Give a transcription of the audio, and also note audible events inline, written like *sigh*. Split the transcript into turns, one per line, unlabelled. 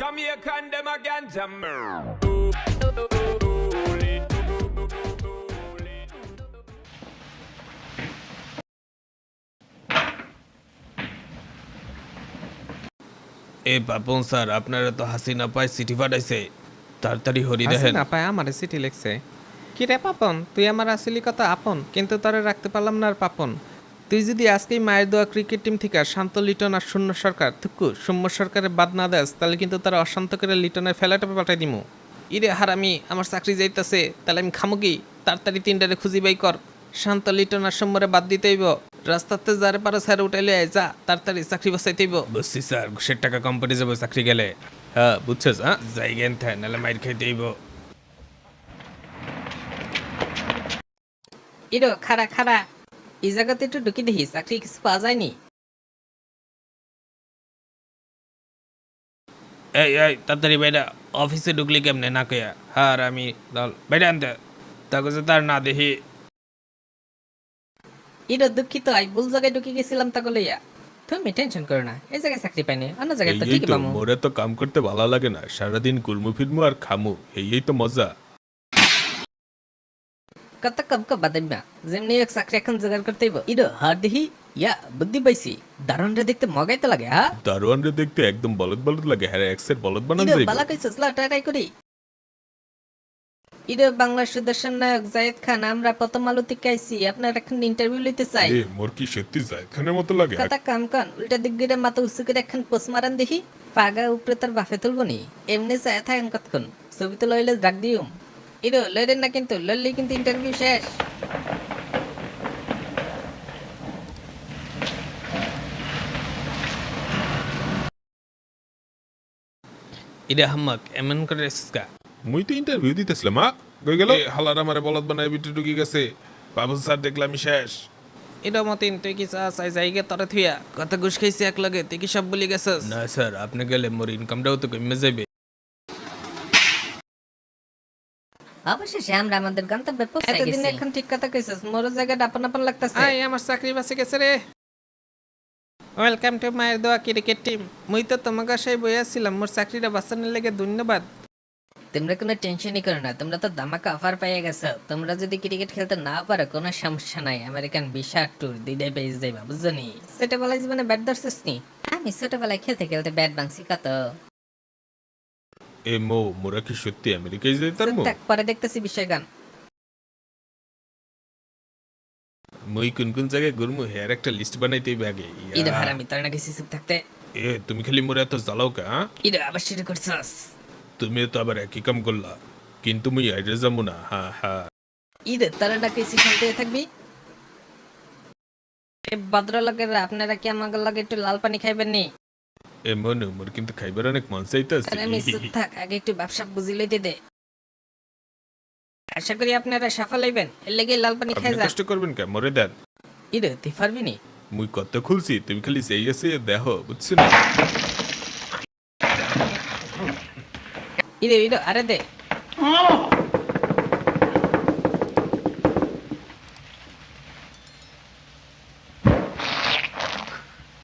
Jamaican them again, Jam.
এ Papon sir আপনারা তো হাসিনা পায় চিঠি পাঠাইছে। তাড়াতাড়ি হরি দেখেন।
হাসিনা পায় আমার চিঠি লিখছে। কি রে পাপন তুই আমার আসলি কথা আপন কিন্তু তোরে রাখতে পারলাম না আর পাপন। তুই যদি আজকেই মায়ের দোয়া ক্রিকেট টিম থেকে শান্ত লিটন আর শূন্য সরকার থুকু সৌম্য সরকারের বাদ না দেস তাহলে কিন্তু তারা অশান্ত করে লিটনের ফেলাটা পাঠাই দিমু। ইরে হারামি আমার চাকরি যাইতাছে তাহলে আমি খামু কি? তাড়াতাড়ি তিনটারে খুঁজি বাই কর। শান্ত লিটন আর সৌম্যরে বাদ দিতেইব রাস্তাতে যারে পারো স্যার উঠাইলে আয়, যা তাড়াতাড়ি চাকরি বসাইতেইব
বুঝছি স্যার ঘুষের টাকা কম কোম্পানি যাব চাকরি গেলে। হ্যাঁ বুঝছিস হ্যাঁ? যাই গেন থাই নাহলে মাইর খাইতে হইব।
ইরো খারা খারা এই জায়গাতে একটু ঢুকি দেখি চাকরি কিছু পাওয়া যায়নি।
এই এই তাড়াতাড়ি বাইরা অফিসে ঢুকলি কেমনে? না কইয়া। হ্যাঁ আর আমি দল। বাইরে আনতে। তাকে যে তার না দেখি।
ইরো দুঃখিত আই ভুল জায়গায় ঢুকে গেছিলাম তা লইয়া। তুমি টেনশন করো না এই জায়গায় চাকরি পাইনি অন্য জায়গায় তো ঠিকই পাবো
মোরে তো কাম করতে ভালো লাগে না সারাদিন কুলমু ফিরমু আর খামু এই তো মজা।
কত কম কম বাদাম না যেমনি এক চাকরি এখন জোগাড় করতে হইব ইরো হার দেখি ইয়া বুদ্ধি পাইছি দারুণ রে দেখতে মগাই তো লাগে হ্যাঁ
দারোয়ান রে দেখতে একদম বলদ বলদ লাগে হ্যাঁ এক্সের বলদ বানান
ইরো
যাইব
বালা কইছস লা ট্রাই করি ইরো বাংলা সুদর্শন নায়ক জায়েদ খান আমরা প্রথম আলো থেকে আইছি আপনার এখন ইন্টারভিউ লইতে চাই
এ মোর কি সত্যি জায়েদ খানের মতো লাগে
কথা কাম কান উল্টা দিক গিরে মাথা উঁচু করে একখান পোস মারান দেখি পাগা উপরে তার বাফে তুলবো নি এমনি চায় থাকেন কতক্ষণ ছবি তো লইলে ডাক দিউম ইরো লইলেন না কিন্তু লইলেই কিন্তু ইন্টারভিউ শেষ।
ইরে হাম্মাক এমন করে এসকা
মুই তো ইন্টারভিউ দিতেছিলাম মা কই গেল? হালার আমারে বলদ বানায় বিটে ঢুকি গেছে। বাবু স্যার দেখলাম শেষ।
এটা মতিন তুই কি চাস আই যাইগে তরে থুইয়া? কত ঘুষ খাইছি এক লগে তুই কি সব বলি গেছস?
না স্যার আপনি গেলে মোর ইনকামটাও তো কমে যাবে
অবশেষে আমরা আমাদের গন্তব্যে পৌঁছে গেছি।
এতদিন
এখন ঠিক কথা কইছস মোর জায়গাটা আপন আপন লাগতাছে।
আই আমার চাকরি বাঁচে গেছে রে। ওয়েলকাম টু মায়ের দোয়া ক্রিকেট টিম মুই তো তোমাকে সেই বইয়াছিলাম মোর চাকরিটা বাঁচানোর লেগে ধন্যবাদ।
তোমরা কোনো টেনশনই করো না তোমরা তো দামাকা অফার পেয়ে গেছো। তোমরা যদি ক্রিকেট খেলতে না পারো কোনো সমস্যা নাই। আমেরিকান ভিসা ট্যুর দুইটাই পেয়ে যাইবা বুঝছ নি? ছোটবেলায় জীবনে ব্যাট ধরছিস নি? আমি ছোটবেলায় খেলতে খেলতে ব্যাট ভাঙছি কত?
এ মো মোরা কি সত্যি আমেরিকায় মো
দেখ, পরে দেখতেছি বিষয় গান।
মুই কোন কোন জায়গায় ঘুরমু একটা লিস্ট বানাইতে হইবে আগে।
ইরে আমি তোর নাকি থাকতে।
এ তুমি খালি মোরে এত জ্বালাও কা?
আবার শুরু করছস।
তুমি তো আবার একই কাম করলা। কিন্তু মুই আইরে যাব না
ইরে তোর নাকি থাকবি? এ ভদ্রলোকের আপনারা কি আমার লাগে একটু লাল পানি খাইবেন নি?
এ মনু মোর কিন্তু খাইবার অনেক মন চাইতাছে।
আরে আমি *laughs* থাক আগে একটু ব্যবসা বুঝি লইতে দে। আশা করি আপনারা সফল হইবেন এর লেগে লাল পানি খাই
আপনি
যান।
কষ্ট করবেন কে? মরে দেন।
ইরে তুই পারবি নি?
মুই কত খুলছি তুমি খালি সেই আছে দেহ বুঝছ না?
ইরে ইরে আরে দে।